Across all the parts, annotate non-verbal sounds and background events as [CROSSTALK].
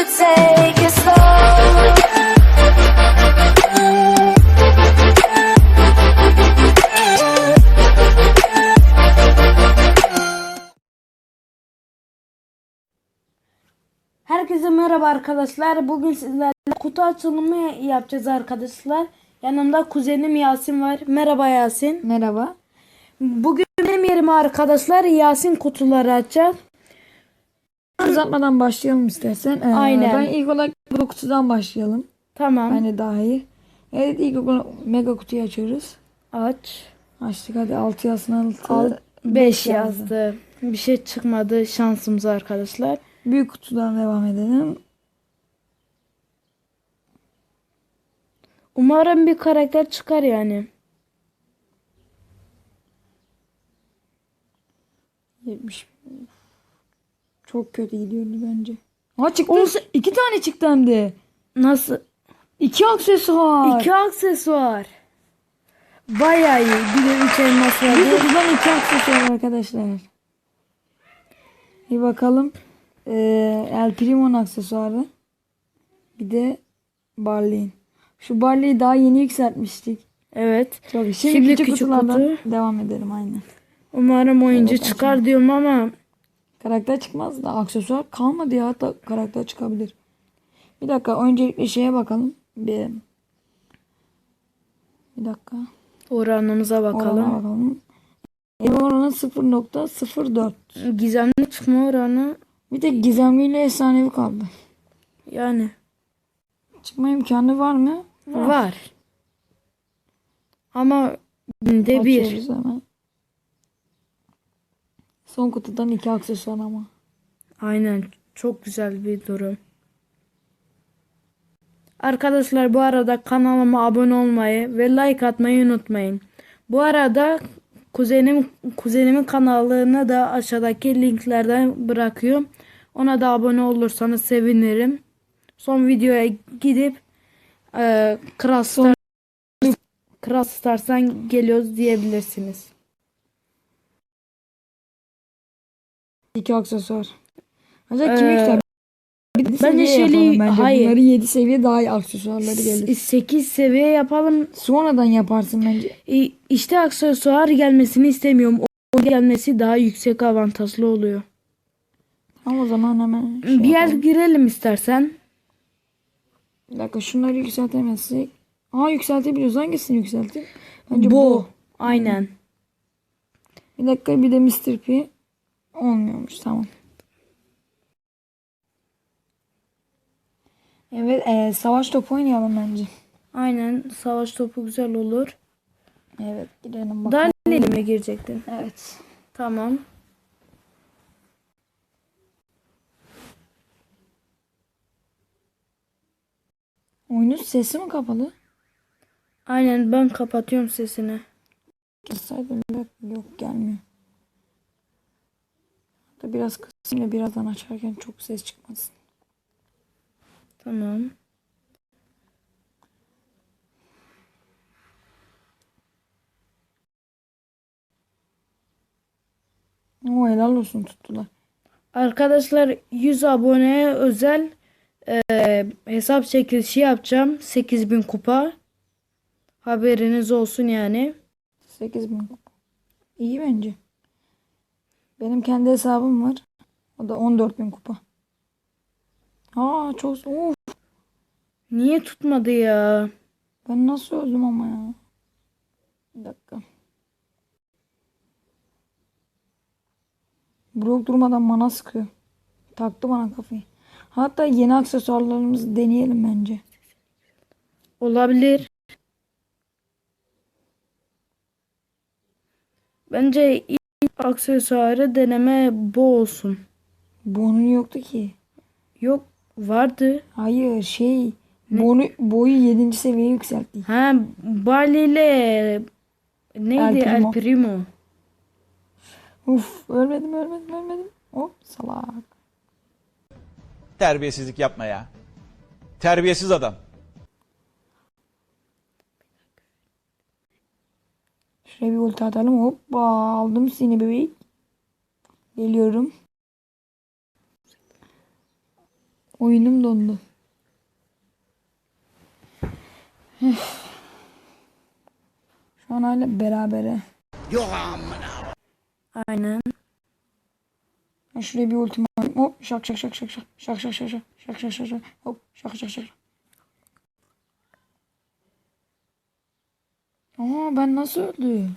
should take it slow. Herkese merhaba arkadaşlar. Bugün sizlerle kutu açılımı yapacağız arkadaşlar. Yanımda kuzenim Yasin var. Merhaba Yasin. Merhaba. Bugün benim yerime arkadaşlar Yasin kutuları açacak. Uzatmadan başlayalım istersen. Ee, Aynen. Ben ilk olarak bu kutudan başlayalım. Tamam. Bence daha iyi. Evet ilk olarak mega kutuyu açıyoruz. Aç. Açtık hadi 6 yazsın 6. Al 5 yazdı. Bir şey çıkmadı şansımız arkadaşlar. Büyük kutudan devam edelim. Umarım bir karakter çıkar yani. 70. Çok kötü gidiyordu bence. Ha çıktı. Olsa- İki tane çıktı hem de. Nasıl? İki aksesuar. İki aksesuar. Bayağı iyi. Bir de üç elmas Bir vardı. kutudan iki aksesuar arkadaşlar. Bir bakalım. Ee, El Primo'nun aksesuarı. Bir de Barley'in. Şu Barley'i daha yeni yükseltmiştik. Evet. Çok iyi. Şimdi, Şimdi küçük, küçük kutu. devam edelim aynen. Umarım oyuncu Evet, çıkar diyorum ama Karakter çıkmaz da aksesuar kalmadı ya. Hatta karakter çıkabilir. Bir dakika öncelikle şeye bakalım. Bir, bir dakika. oranımıza Orana bakalım. bakalım. Ev oranı 0.04. Gizemli çıkma oranı Bir tek gizemliyle efsanevi kaldı. yani Çıkma imkanı var mı? var. Ama binde bir. Hemen. Son kutudan iki aksesuar ama. Aynen çok güzel bir durum. Arkadaşlar bu arada kanalıma abone olmayı ve like atmayı unutmayın. Bu arada kuzenim kuzenimin kanalını da aşağıdaki linklerden bırakıyorum. Ona da abone olursanız sevinirim. Son videoya gidip e, Kral Stars'tan geliyoruz diyebilirsiniz. İki aksesuar. Acaba kim Ee, yükselir? Bir de bence yapalım bence. hayır. Bunları 7 seviye daha iyi aksesuarları gelir. 8 seviye yapalım. Sonradan yaparsın bence. E, İşte aksesuar gelmesini istemiyorum. O gelmesi daha yüksek avantajlı oluyor. Ama o zaman hemen şey bir yer yapalım. girelim istersen. Bir dakika şunları yükseltemezsek. Aa yükseltebiliyoruz. Hangisini yükselteyim? Bence bu. Bu. Aynen. Bir dakika bir de Mr. P. Olmuyormuş tamam. Evet e, savaş topu oynayalım bence. Aynen. Savaş topu güzel olur. Evet girelim bakalım. Darlene mi girecektin? Evet. Tamam. Oyunun sesi mi kapalı? Aynen ben kapatıyorum sesini. Yok, yok gelmiyor. Da biraz kısayım da birazdan açarken çok ses çıkmasın. Tamam. O helal olsun tuttular. Arkadaşlar 100 aboneye özel e, hesap çekilişi yapacağım. 8000 kupa. Haberiniz olsun yani. 8000 kupa. İyi bence. Benim kendi hesabım var. O da 14.000 kupa. Aa çok of, Niye tutmadı ya? ben nasıl öldüm ama ya. Bir dakika. Brock durmadan mana sıkıyor. Taktı bana kafayı. Hatta yeni aksesuarlarımızı deneyelim bence. Olabilir. Bence aksesuarı deneme bu olsun. Bonun yoktu ki. Yok vardı. Hayır şey bonu, boyu 7. seviyeye yükseltti. Ha Barley ile neydi El Primo. El Primo. Uf ölmedim ölmedim ölmedim. Hop salak. Terbiyesizlik yapma ya. Terbiyesiz adam. Şuraya bir ulti atalım. Hoppa aldım seni bebek. Geliyorum. Oyunum dondu. Şu an hala berabere. Aynen. Ben şuraya bir ultim. Hop şak şak şak şak şak şak şak şak şak şak şak şak şak hop şak şak şak. Aa ben nasıl öldü?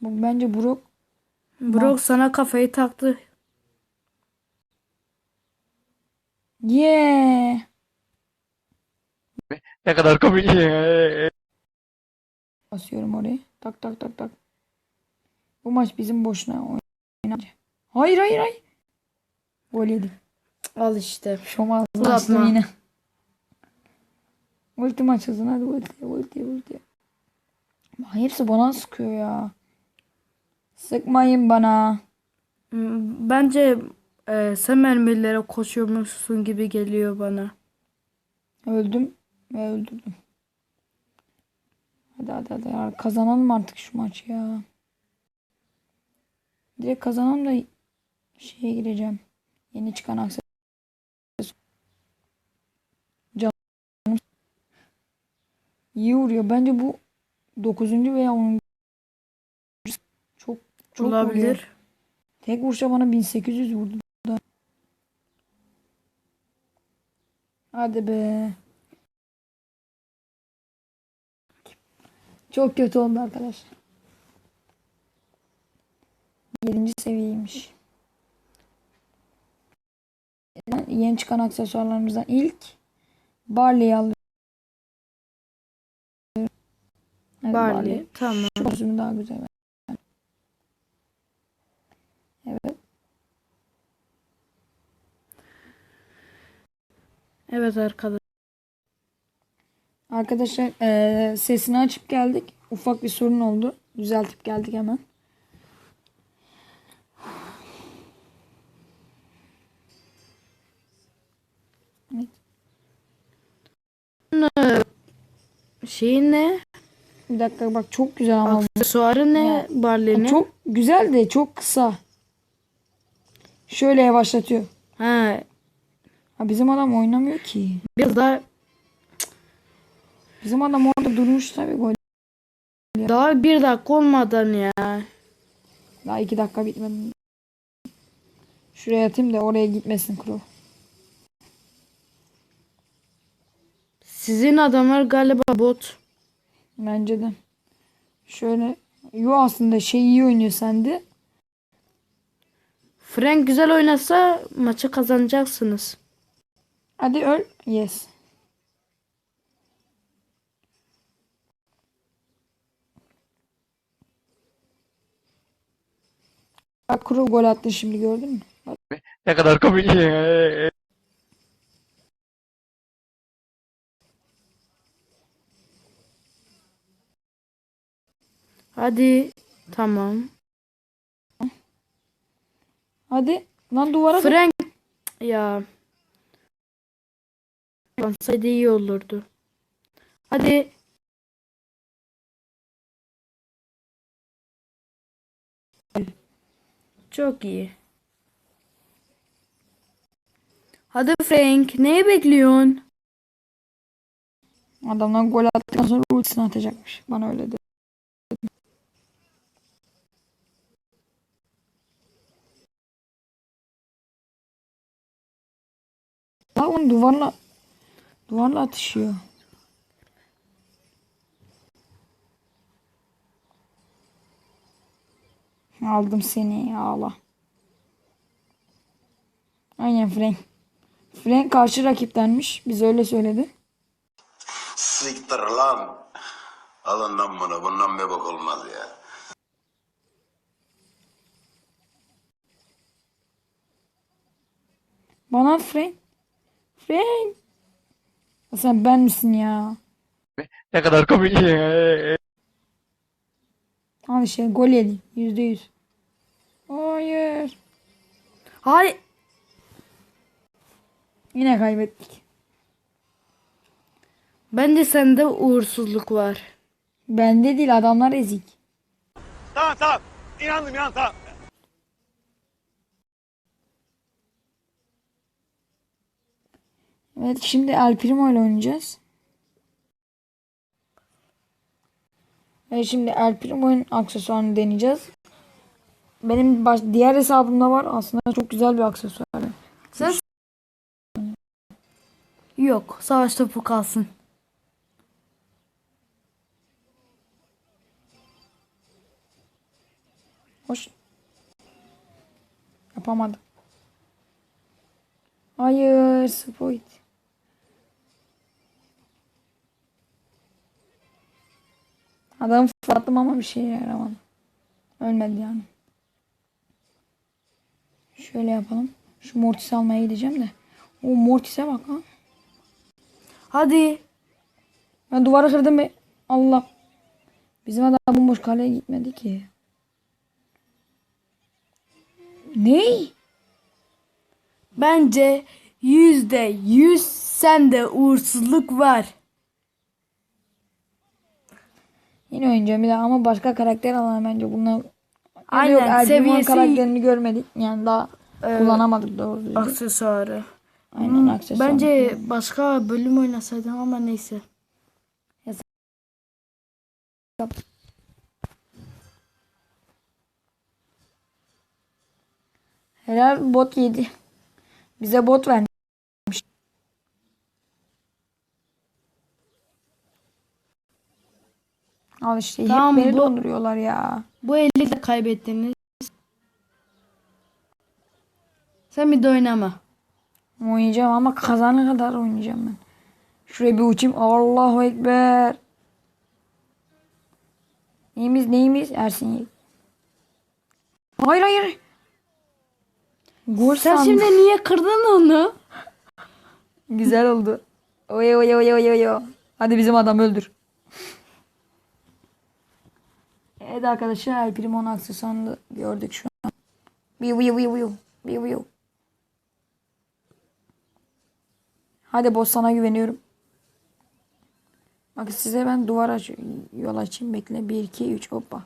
Bu bence Brock Brock sana kafayı taktı. Yeah. Ne kadar komik. Basıyorum oraya. Tak tak tak tak. Bu maç bizim boşuna oynanacak. Hayır hayır hayır. Gol yedik. Al işte. Şomaz Uzatma. bastım yine. Ulti maç hızın hadi ulti ulti ulti. Bak, Hepsi bana sıkıyor ya. Sıkmayın bana. Hmm, Bence e, sen mermilere koşuyormuşsun gibi geliyor bana. Öldüm ve öldürdüm. Hadi hadi hadi ya. kazanalım artık şu maçı ya. Direkt kazanalım da şeye gireceğim. Yeni çıkan aksesuar. İyi vuruyor. Bence bu 9. veya 10. Çok çok vuruyor. Olabilir. Tek vuruşa bana 1800 vurdu. da. Hadi be. Çok kötü oldu arkadaşlar. 7. seviyeymiş. Yeni çıkan aksesuarlarımızdan ilk Barley'i alıyorum. Evet, Barley. Tamam. Şu kostümü daha güzel. Evet. Evet arkadaşlar. Arkadaşlar eee, sesini açıp geldik. Ufak bir sorun oldu. Düzeltip geldik hemen. Şeyin ne? Bir dakika bak çok güzel ama. Aksesuarı ne? Barley'nin? Çok güzel de çok kısa. Şöyle yavaşlatıyor. Ha, Ha, bizim adam oynamıyor ki. biraz daha Bizim adam orada durmuş tabii gol. daha bir dakika olmadan ya. Daha iki dakika bitmedi. Şuraya atayım da oraya gitmesin kuru. Sizin adamlar galiba bot. Bence de. Şöyle. Yo aslında şey iyi oynuyor sende. Frank güzel oynasa maçı kazanacaksınız. Hadi öl. Yes. Bak kuru gol attı şimdi gördün mü? Ne kadar komik. [LAUGHS] Hadi. Tamam. Hadi. Lan duvara. Frank ya. Yansaydı iyi olurdu. Hadi. Çok iyi. Hadi Frank, neyi bekliyorsun? Adamlar gol attıktan sonra ultisini atacakmış. Bana öyle dedi. Bak onu duvarla duvarla atışıyor. Aldım seni ağla. Aynen Frank. Frank karşı rakiptenmiş. Biz öyle söyledi. Siktir lan. Alından bunu. Bundan bir bak olmaz ya. Bana Frank. Frank. Sen ben misin ya? Ne kadar komik. Al işte gol yedi. Yüzde yüz. Hayır. Hay Yine kaybettik. bence sende uğursuzluk var. Bende değil adamlar ezik. Tamam tamam. İnandım inandım tamam. Evet şimdi El Primo ile oynayacağız. Evet şimdi El Primo'nun aksesuarını deneyeceğiz. Benim baş, diğer hesabımda var. Aslında çok güzel bir aksesuar. Sen Yok, savaş topu kalsın. Hoş. Yapamadım. Hayır, spoit. Adamı fırlattım ama bir şey yaramadı. Ölmedi yani. Şöyle yapalım. Şu Mortis'i almaya gideceğim de. O Mortis'e bak ha. Hadi. Ben duvarı kırdım be. Allah. Bizim adam bomboş kaleye gitmedi ki. Ney? Bence yüzde yüz sende uğursuzluk var. Yine oynayacağım bir daha ama başka karakter alalım bence. Bunlar Aynen, Yok, seviyesi- karakterini görmedik. Yani daha Ee, kullanamadık doğru düzgün. Aksesuarı. Aynen aksesuar. Bence başka bölüm oynasaydım ama neyse. Helal bot yedi. Bize bot vermiş. Al işte Tamam, hep beni bu- donduruyorlar ya. Bu eli de kaybettiniz. Sen bir de oynama. Oynayacağım ama kazana kadar oynayacağım ben. Şuraya bir uçayım. Allahu Ekber. Neyimiz neyimiz? Ersin Yiğit. Hayır hayır. Gol Sen sandım. şimdi niye kırdın onu? [LAUGHS] Güzel oldu. Oy oy oy oy oy. oy. Hadi bizim adam öldür. Evet arkadaşlar El Primo'nun aksesuarını gördük şu an. Biu biu biu biu. Biu biu. Hadi boss sana güveniyorum. Bak size ben duvar aç yol açayım bekle. 1 2 3 hoppa.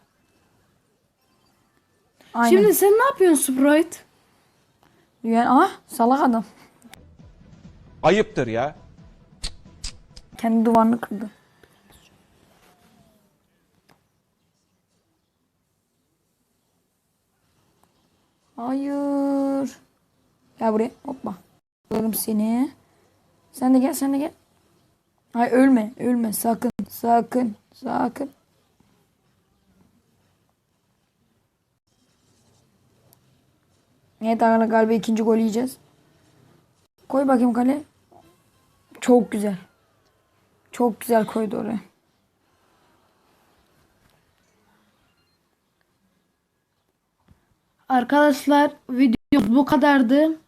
Aynen. Şimdi sen ne yapıyorsun Sprite? yani, ah salak adam. Ayıptır ya. Kendi duvarını kırdı. Hayır. Gel buraya. Hoppa. Alırım seni. Sen de gel sen de gel. Ay ölme. Ölme. Sakın. Sakın. Sakın. Evet arkadaşlar galiba ikinci gol yiyeceğiz. Koy bakayım kale. Çok güzel. Çok güzel koydu oraya. Arkadaşlar videomuz bu kadardı.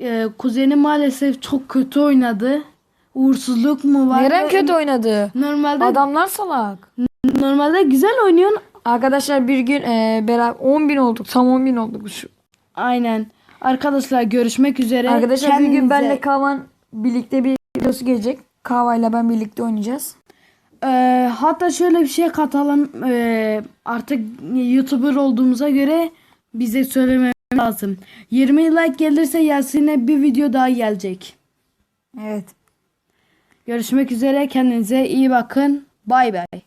Ee, kuzenim maalesef çok kötü oynadı. Uğursuzluk mu var? Neren kötü oynadı? Normalde Adamlar salak. normalde güzel oynuyorsun. Arkadaşlar bir gün e, beraber 10 bin olduk. Tam 10 bin olduk. Şu. Aynen. Arkadaşlar görüşmek üzere. Arkadaşlar bir gün Kendinize- benle Kavan birlikte bir videosu gelecek. Kavayla ben birlikte oynayacağız. Ee, hatta şöyle bir şey katalım. Ee, artık YouTuber olduğumuza göre bize söylememiz lazım. 20 like gelirse Yasin'e bir video daha gelecek. Evet. Görüşmek üzere. Kendinize iyi bakın. Bay bay.